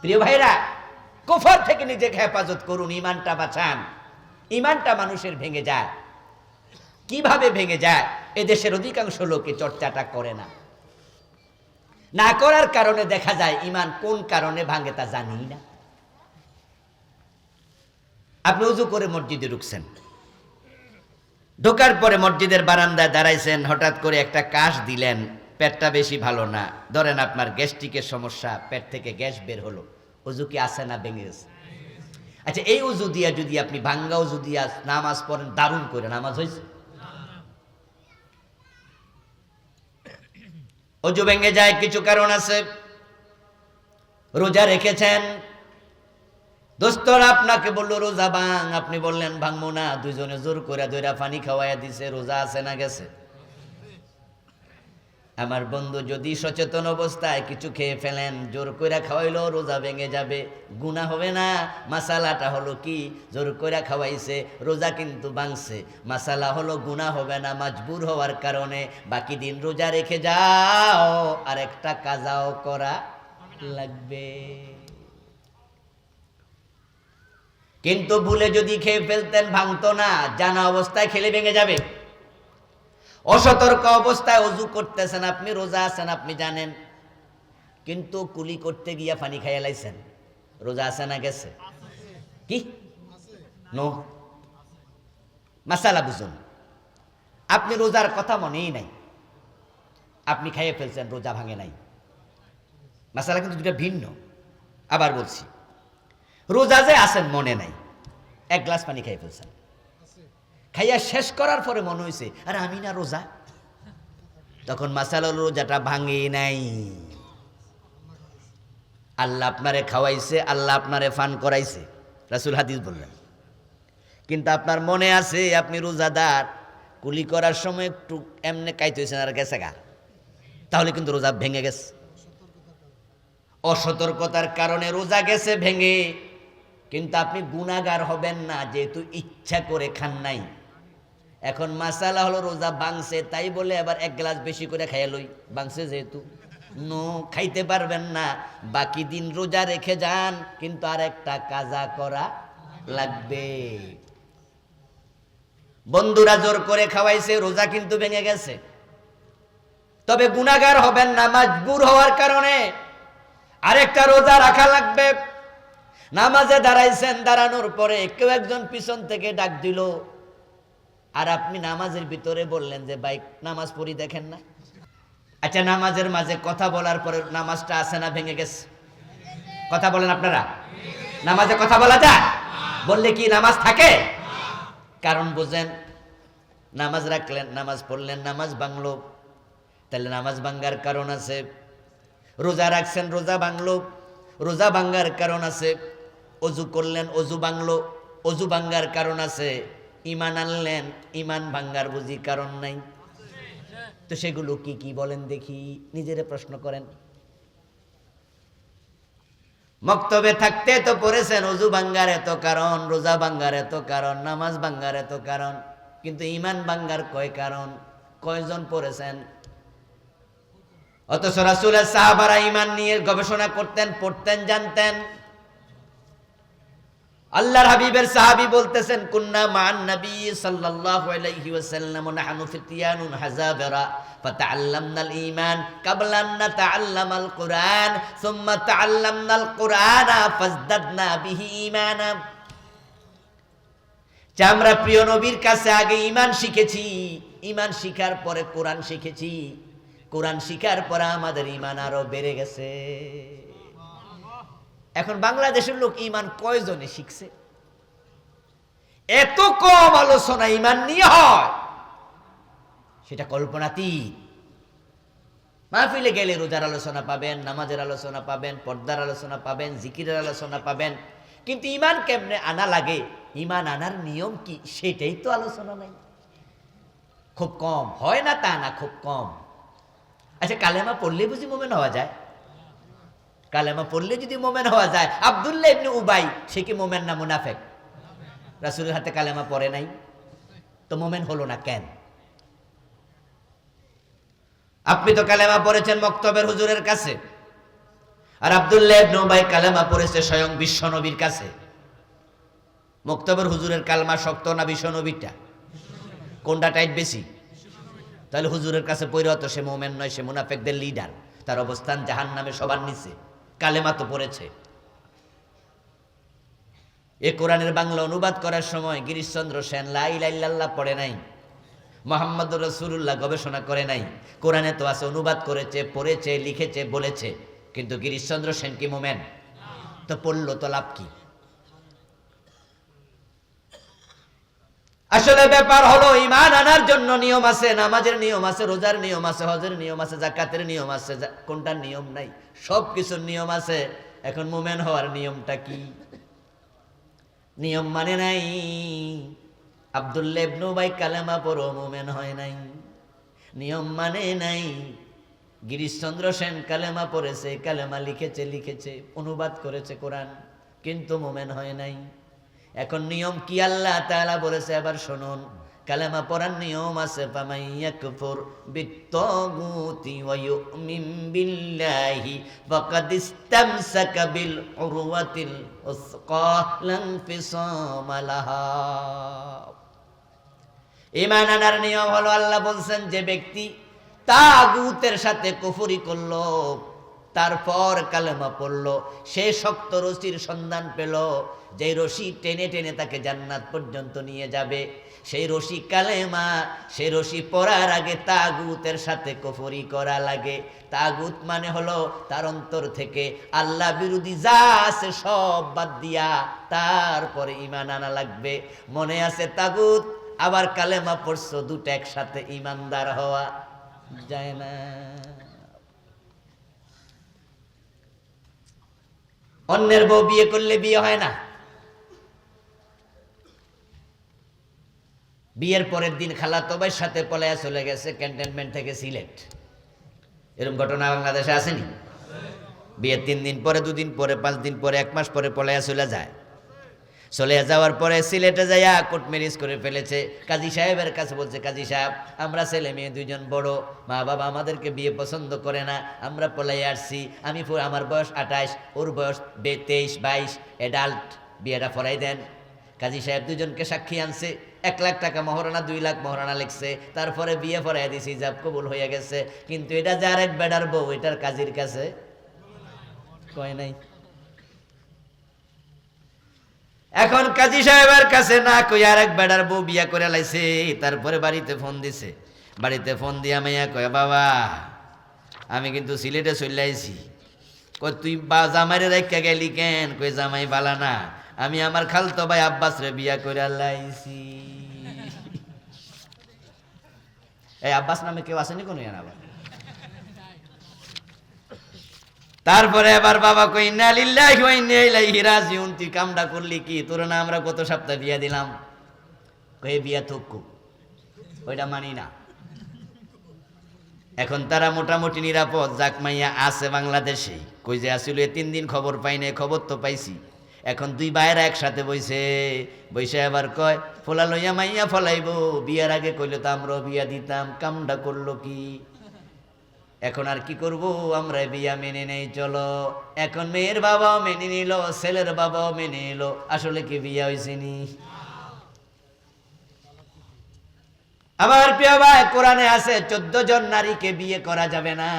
প্রিয় ভাইরা, কুফর থেকে নিজেকে হেফাজত করুন ইমানটা বাঁচান। ইমানটা মানুষের ভেঙে যায়। কীভাবে ভেঙে যায়? এদেশের অধিকাংশ লোকে চর্চাটা করে না। না করার কারণে দেখা যায় ইমান কোন কারণে ভাঙে তা জানি না। আপনি উজু করে মসজিদে ঢুকছেন। ঢোকার পরে মসজিদের বারান্দায় দাঁড়াইছেন, হঠাৎ করে একটা কাশ দিলেন। পেটটা বেশি ভালো না। ধরেন আপনার গ্যাস্ট্রিকের সমস্যা, পেট থেকে গ্যাস বের হলো। উজু কি আসে না ভেঙে গেছে? আচ্ছা এই উজু দিয়া যদি আপনি ভাঙ্গা উজু দিয়া নামাজ পড়েন, দারুণ করে নামাজ হয়েছে? অজু ভেঙে যায়, কিছু কারণ আছে। রোজা রেখেছেন। দোস্তর আপনাকে বলল, রোজা ভাঙ। আপনি বললেন, ভাঙবো না। দুজনে জোর করে দইরা পানি খাওয়াইয়া দিছে, রোজা আছে না গেছে? আমার বন্ধু যদি সচেতন অবস্থায় কিছু খেয়ে ফেলেন, জোর করে খাওয়াইলো, রোজা ভেঙে যাবে। গুণা হবে না। মাসালাটা হলো কি? জোর করে খাওয়াইছে, রোজা কিন্তু ভাঙছে। মাসালা হলো গুণা হবে না, মাজবুর হওয়ার কারণে। বাকি দিন রোজা রেখে যাও আর একটা কাজাও করা লাগবে। কিন্তু ভুলে যদি খেয়ে ফেলতেন, ভাঙতো না। জানা অবস্থায় খেলে ভেঙে যাবে। অসতর্ক অবস্থায় অজু করতেছেন, আপনি রোজা আছেন, আপনি জানেন। কিন্তু কুলি করতে গিয়া পানি খাইয়া লাইছেন। রোজা আছে না গেছে? কি? নো। মাসালা বুঝুন। আপনি রোজার কথা মনেই নাই। আপনি খাইয়ে ফেলছেন, রোজা ভাঙে নাই। মাসালা কিন্তু দুটা ভিন্ন। আবার বলছি, রোজা যে আছেন মনে নাই, এক গ্লাস পানি খাইয়ে ফেলছেন। খাইয়া শেষ করার পরে মনে হয়েছে আর আমি না রোজা? তখন মাসালা রোজাটা ভাঙে নাই। আল্লাহ আপনারে খাওয়াইছে, আল্লাহ আপনারে ফান করাইছে, রাসুল হাদিস বললেন। কিন্তু আপনার মনে আছে আপনি রোজাদার, কুলি করার সময় একটু এমনি কাইতে হয়েছেন আর গেছে গা? তাহলে কিন্তু রোজা ভেঙে গেছে। অসতর্কতার কারণে রোজা গেছে, ভেঙে। কিন্তু আপনি গুণাগার হবেন না, যেহেতু ইচ্ছা করে খান নাই। এখন মাসালা হলো রোজা বাংছে, তাই বলে আবার এক গ্লাস বেশি করে খাইয়া লই। বাংছে যেহেতু। নো, খাইতে পারবেন না। বাকি দিন রোজা রেখে যান, কিন্তু আর একটা কাজা করা লাগবে। বন্ধুরা জোর করে খাওয়াইছে, রোজা কিন্তু ভেঙে গেছে। তবে গুণাগার হবেন না, মাজবুর হওয়ার কারণে আরেকটা রোজা রাখা লাগবে। নামাজে দাঁড়াইছেন, দাঁড়ানোর পরে কেউ একজন পিছন থেকে ডাক দিল আর আপনি নামাজের ভিতরে বললেন যে বাইক নামাজ পড়ি দেখেন না। আচ্ছা নামাজের মাঝে কথা বলার পরে নামাজটা আসে না ভেঙে গেছে? কথা বলেন আপনারা। নামাজে কথা বলা যায়? বললে কি নামাজ থাকে? কারণ বুঝেন, নামাজ রাখলেন, নামাজ পড়লেন, নামাজ ভাঙলো তাহলে নামাজ ভাঙ্গার কারণ আছে। রোজা রাখছেন, রোজা ভাঙলো রোজা ভাঙ্গার কারণ আছে। অজু করলেন, অজু ভাঙলো অজু ভাঙ্গার কারণ আছে। ইমান আনলেন, ইমান ভাঙ্গার বুঝি কারণ নাই। তো সেগুলো কি কি বলেন দেখি, নিজেরে প্রশ্ন করেন। মক্তবে থাকতে তো পড়েছেন, অজু ভাঙ্গার এত কারণ, রোজা ভাঙ্গার এত কারণ, নামাজ ভাঙ্গার এত কারণ, কিন্তু ইমান ভাঙ্গার কয় কারণ? কয়জন পড়েছেন? অথচ রাসুলের সাহাবারা ইমান নিয়ে গবেষণা করতেন, পড়তেন, জানতেন। আল্লাহর হাবিবের সাহাবি বলতেছেন, কুন্না মান নবী সাল্লাল্লাহু আলাইহি ওয়াসাল্লাম নাহনু ফিতিয়ানুন হাজাবেরা ফাতাআল্লামনাল ঈমান ক্বাবলা আন নাতাআল্লামাল কুরআন, সুম্মা তাআল্লামনাল কুরআন ফাযদাদনা বিহি ঈমানা। যে আমরা প্রিয় নবীর কাছে আগে ঈমান শিখেছি, ঈমান শিখার পরে কুরআন শিখেছি, কুরআন শিখার পরে আমাদের ঈমান আরও বেড়ে গেছে। এখন বাংলাদেশের লোক ইমান কয়জনে শিখছে? এত কম আলোচনা ইমান নিয়ে হয়, সেটা কল্পনাতীত। মাহফিলে গেলে রোজার আলোচনা পাবেন, নামাজের আলোচনা পাবেন, পর্দার আলোচনা পাবেন, জিকিরের আলোচনা পাবেন। কিন্তু ইমান কেমনে আনা লাগে? ইমান আনার নিয়ম কি? সেটাই তো আলোচনা নাই। খুব কম, হয় না তা না, খুব কম। আচ্ছা কালেমা পড়লে বুঝি মোমেন হওয়া যায়? কালেমা পড়লে যদি মোমেন হওয়া যায়। আবদুল্লাহ ইবনে উবাই, সে কি মোমেন না মুনাফেক? রাসূলের হাতে কালেমা পড়ে নাই। তো মোমেন হলো না কেন? আপনি তো কালেমা পড়েছেন মক্তবের হুজুরের কাছে। আর আবদুল্লাহ ইবনে উবাই কালেমা পড়েছে স্বয়ং বিশ্ব নবীর কাছে। মুক্তবর হুজুরের কালমা শক্ত না বিশ্ব নবীরটা? কোনটা টাইট বেশি? তাহলে হুজুরের কাছে পৈরত সে মোমেন নয়, সে মুনাফেকদের লিডার তার অবস্থান জাহান নামে সবার নিচে। কালেমা তো পড়েছে। এ কোরআনের বাংলা অনুবাদ করার সময় গিরিশচন্দ্র সেন লাই লাইল্লাহ পড়ে নাই, মোহাম্মদ রসুল্লাহ গবেষণা করে নাই, কোরআনে তো আছে অনুবাদ করেছে, পড়েছে, লিখেছে, বলেছে, কিন্তু গিরিশচন্দ্র সেন কি মোমেন? তো পড়ল তো লাভ কি? আসলে ব্যাপার হলো ইমান আনার জন্য নিয়ম আছে, নামাজের নিয়ম আছে, রোজার নিয়ম আছে, হজের নিয়ম আছে জাকাতের নিয়ম আছে কোনটার নিয়ম নাই? সব কিছুর নিয়ম আছে। এখন মোমেন হওয়ার নিয়মটা কি? নিয়ম মানে নাই। আব্দুল্লাহ ইবনু ভাই কালেমা পড়ো, মোমেন হয় নাই। নিয়ম মানে নাই। গিরিশচন্দ্র সেন কালেমা পড়েছে, কালেমা লিখেছে লিখেছে, অনুবাদ করেছে কোরআন, কিন্তু মোমেন হয় নাই। এখন নিয়ম কি আল্লাহ তাআলা বলেছে? এবার শুনুন। কালেমা পড়ার নিয়ম আছে আনার নিয়ম হলো আল্লাহ বলছেন, যে ব্যক্তি তাগুতের সাথে কুফরি করল, তারপর কালেমা পড়ল, সে শক্ত রশির সন্ধান পেল যে রশি টেনে টেনে তাকে জান্নাত পর্যন্ত নিয়ে যাবে, সেই রশি কালেমা, সেই রশি পড়ার আগে তাগুতের সাথে কুফরি করা লাগে। তাগুত মানে হলো তার অন্তর থেকে আল্লাহ বিরোধী যা আছে সব বাদ দিয়া তারপরে ইমান আনা লাগবে। মনে আছে তাগুত? আবার কালেমা পড়ছো, দুটো একসাথে ইমানদার হওয়া যায় না। অন্যের বউ বিয়ে করলে বিয়ে হয় না? বিয়ের পরের দিন খালা তবের সাথে পলায়া চলে গেছে ক্যান্টনমেন্ট থেকে সিলেট। এরকম ঘটনা বাংলাদেশে আসেনি? বিয়ের তিন দিন পরে, দুদিন পরে, পাঁচ দিন পরে, এক মাস পরে পলায়া চলে যায়। চলে যাওয়ার পরে সিলেটে যাইয়া কোর্ট ম্যারেজ করে ফেলেছে। কাজী সাহেবের কাছে বলছে, কাজী সাহেব, আমরা ছেলে মেয়ে দুজন বড়, মা বাবা আমাদেরকে বিয়ে পছন্দ করে না, আমরা পলাই আসছি। আমি আমার বয়স আঠাশ ওর বয়স তেইশ, বাইশ অ্যাডাল্ট বিয়েটা ফরাই দেন। কাজী সাহেব দুজনকে সাক্ষী আনছে। এক লাখ টাকা মহারণা, দুই লাখ মহারণা লিখছে। তারপরে বিয়ে ফরাই দিছি যাব কবুল হয়ে গেছে। কিন্তু এটা যে আরেক বেডার বউ, এটার কাজীর কাছে কয় নাই। এখন কাজী সাহেবের কাছে না কই আর এক বেড়ার বউ বিয়া করে লাইছে, তারপরে বাড়িতে ফোন দিছে। বাড়িতে ফোন দিয়া মাইয়া কয়, বাবা, আমি কিন্তু সিলেটে চলে আইছি। কই তুই বা জামাইরে রেখা গেলি কেন? কই জামাই বালা না। আমি আমার খালতো ভাই আব্বাস রে বিয়া করে লাইছি। এই আব্বাস নামে কেউ আসেনি কোনো জানা আবার? তারপরে আবার বাবা কই না লিল্লাহি ওয়া ইন্না ইলাইহি রাজিউন। তুই কামটা করলি কি? তোর না আমরা গত সপ্তাহ বিয়া দিলাম। কই বিয়া থুকু ওইটা মানি না। এখন তারা মোটামুটি নিরাপদ। জাক মাইয়া, আছে বাংলাদেশে। কই যে আসিল তিন দিন খবর পাই নাই, খবর তো পাইছি। এখন দুই বাইরা একসাথে বইছে। বইসে আবার কয় ফোলা লইয়া মাইয়া ফলাইবো, বিয়ার আগে কইলে তো আমরাও বিয়া দিতাম, কামটা করল কি? এখন আর কি করব? আমরা বিয়া মেনে নেই, চলো। এখন মেয়ের বাবাও মেনে নিল, ছেলের বাবাও মেনে নিল, আসলে কি বিয়া হয়েছে নি? আমার প্রিয় ভাই, কোরআনে আছে, চোদ্দ জন নারীকে বিয়ে করা যাবে না।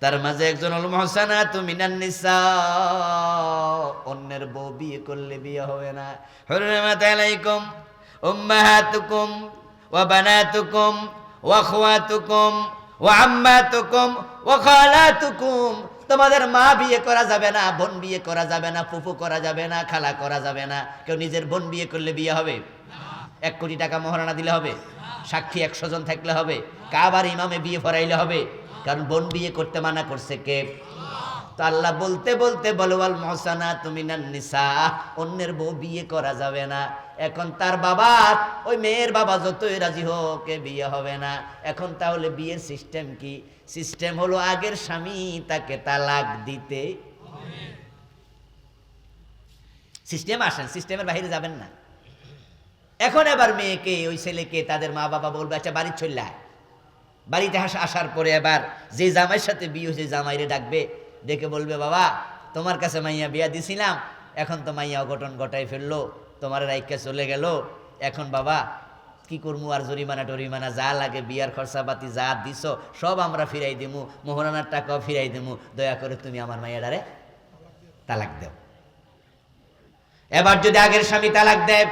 তার মাঝে একজন হল, মহসানা, তুমি অন্যের বউ বিয়ে করলে বিয়ে হবে না। হরমাত উম্মাহাতুকুম, ওয়া বানাতুকুম, ওয়া আখওয়াতুকুম, ওয়া আম্মাতুকুম, ওয়া খালাতুকুম। তোমাদের মা বিয়ে করা যাবে না, বোন বিয়ে করা যাবে না, ফুফু করা যাবে না, খালা করা যাবে না। কেউ নিজের বোন বিয়ে করলে বিয়ে হবে? এক কোটি টাকা মহারণা দিলে হবে? সাক্ষী একশো জন থাকলে হবে? কাবার ইমামে বিয়ে ফরাইলে হবে? কারণ বোন বিয়ে করতে মানা করছে কে? তো আল্লাহ বলতে বলতে বলওয়াল মহসানা তুমি না নিসা, অন্যের বউ বিয়ে করা যাবে না। এখন তার বাবা, ওই মেয়ের বাবা যতই রাজি হোক বিয়ে হবে না। এখন তাহলে বিয়ের সিস্টেম কি? সিস্টেম হলো আগের স্বামী তাকে তালাক দিতে সিস্টেম আসেন, সিস্টেমের বাইরে যাবেন না। এখন এবার মেয়েকে, ওই ছেলেকে তাদের মা বাবা বলবে আচ্ছা বাড়ির চল্লায় বাড়িতে আস- আসার পরে এবার যে জামাইয়ের সাথে বিয়ে হয়েছে জামাইরে ডাকবে, দেখে বলবে, বাবা, তোমার কাছে মাইয়া বিয়া দিছিলাম, এখন তো মাইয়া অঘটন ঘটাই ফেলল, তোমার রাইকা চলে গেল, এখন বাবা, কি করব আর জরিমানা টরিমানা, যা লাগে বিয়ার খরচাপাতি যা দিছ, সব আমরা ফিরাই দিমু মোহরানার টাকাও ফিরাই দিমু, দয়া করে তুমি আমার মাইয়াডারে তালাক দেও। এবার যদি আগের স্বামী তালাক দেয়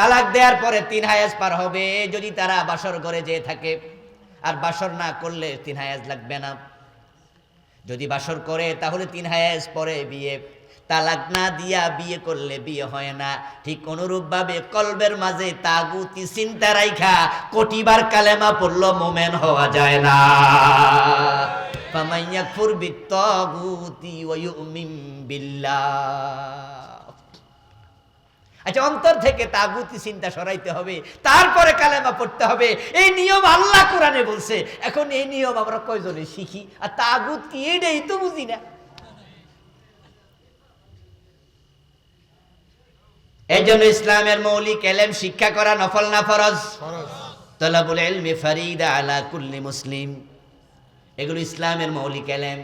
তালাক দেওয়ার পরে তিন হায়াজ পার হবে, যদি তারা বাসর ঘরে যেয়ে থাকে। আর বাসর না করলে তিন হায়াজ লাগবে না। যদি বাসর করে, তাহলে তিন হায়াজ পরে বিয়ে। তালাক না দিয়া বিয়ে করলে বিয়ে হয় না। ঠিক অনুরূপ ভাবে কলবের মাঝে তাগুতি চিন্তা রাইখা, কোটিবার কালেমা পড়ল, মোমেন হওয়া যায় না। ফামাইয়া ফুরবি তাগুতি ইউমিন বিল্লাহ। আচ্ছা অন্তর থেকে তাগুতি চিন্তা সরাইতে হবে তারপরে কালেমা পড়তে হবে। এই নিয়ম আল্লাহ কোরআনে বলছে। এখন এই নিয়ম আমরা কয়জনে শিখি? আর তাগুত কি এটাই তো বুঝি না। এই জন্য ইসলামের মৌলিক এলেম শিক্ষা করা নফল না ফরজ? তলাবুল এলমে ফারিদা আলা কুল্লি মুসলিম। এগুলো ইসলামের মৌলিক এলেম।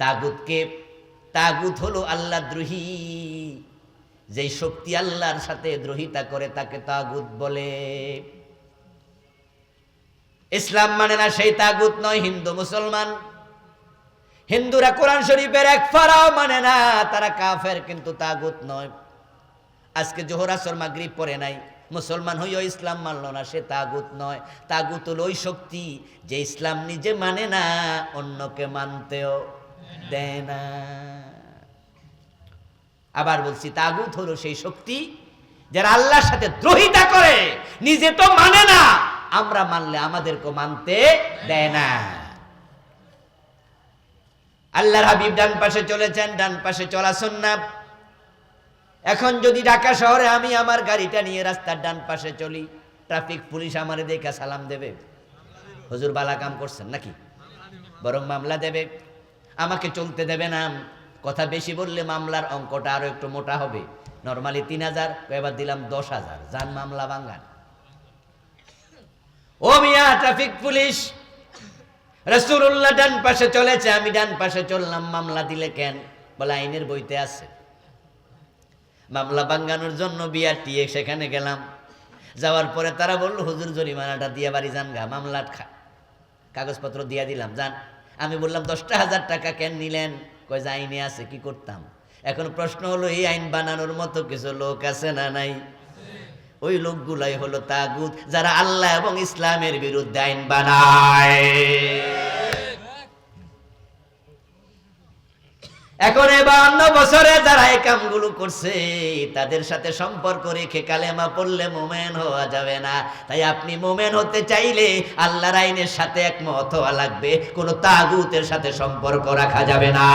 তাগুতকে তাগুত হলো আল্লাহ দ্রোহী। যেই শক্তি আল্লাহর সাথে দ্রোহিতা করে তাকে তাগুত বলে। ইসলাম মানে না সেই তাগুত নয়, হিন্দু মুসলমান। হিন্দুরা কোরআন শরীফের এক ফারাও মানে না, তারা কাফের কিন্তু তাগুত নয়। আজকে জোহর আসর মাগরিব পরে নাই, মুসলমান হইও ইসলাম মানল না, সে তাগুত নয়। তাগুত হলো ওই শক্তি যে ইসলাম নিজে মানে না, অন্যকে মানতেও দেয় না। আবার বলছি, তাগুত হলো সেই শক্তি যারা আল্লাহর সাথে দ্রোহিতা করে, নিজে তো মানে না। আমরা মানলে আমাদেরকে মানতে দেয় না। আল্লাহর হাবিব ডান পাশে চলেছেন, ডান পাশে চলা না এখন যদি ঢাকা শহরে আমি আমার গাড়িটা নিয়ে রাস্তার ডান পাশে চলি, ট্রাফিক পুলিশ আমারে দেখা সালাম দেবে? হুজুর বালা কাম করছেন নাকি? বরং মামলা দেবে? আমাকে চলতে দেবে না। কথা বেশি বললে মামলার অঙ্কটা আরও একটু মোটা হবে। নর্মালি তিন হাজার এবার দিলাম দশ হাজার। যান মামলা বাঙ্গান ও মিয়া, ট্রাফিক পুলিশ! রসুল্লাহ ডান পাশে চলেছে, আমি ডান পাশে চললাম, মামলা দিলে কেন? বলে আইনের বইতে আছে। মামলা বাঙ্গানোর জন্য বিআরটিএ, সেখানে গেলাম। যাওয়ার পরে তারা বলল, হুজুর জরিমানাটা দিয়ে বাড়ি যান গা, মামলা কাগজপত্র দিয়ে দিলাম, যান। আমি বললাম, দশটা হাজার টাকা কেন নিলেন? কয়, যে আইনে আছে, কি করতাম? এখন প্রশ্ন হলো, এই আইন বানানোর মতো কিছু লোক আছে না নাই? ওই লোকগুলাই হলো তাগুত, যারা আল্লাহ এবং ইসলামের বিরুদ্ধে আইন বানায়। এখন এবার বান্ন বছরে যারা এই কামগুলো করছে, তাদের সাথে সম্পর্ক রেখে কালেমা পড়লে মোমেন হওয়া যাবে না। তাই আপনি মোমেন হতে চাইলে আল্লাহর আইনের সাথে একমত হওয়া লাগবে, কোনো তাগুতের সাথে সম্পর্ক রাখা যাবে না।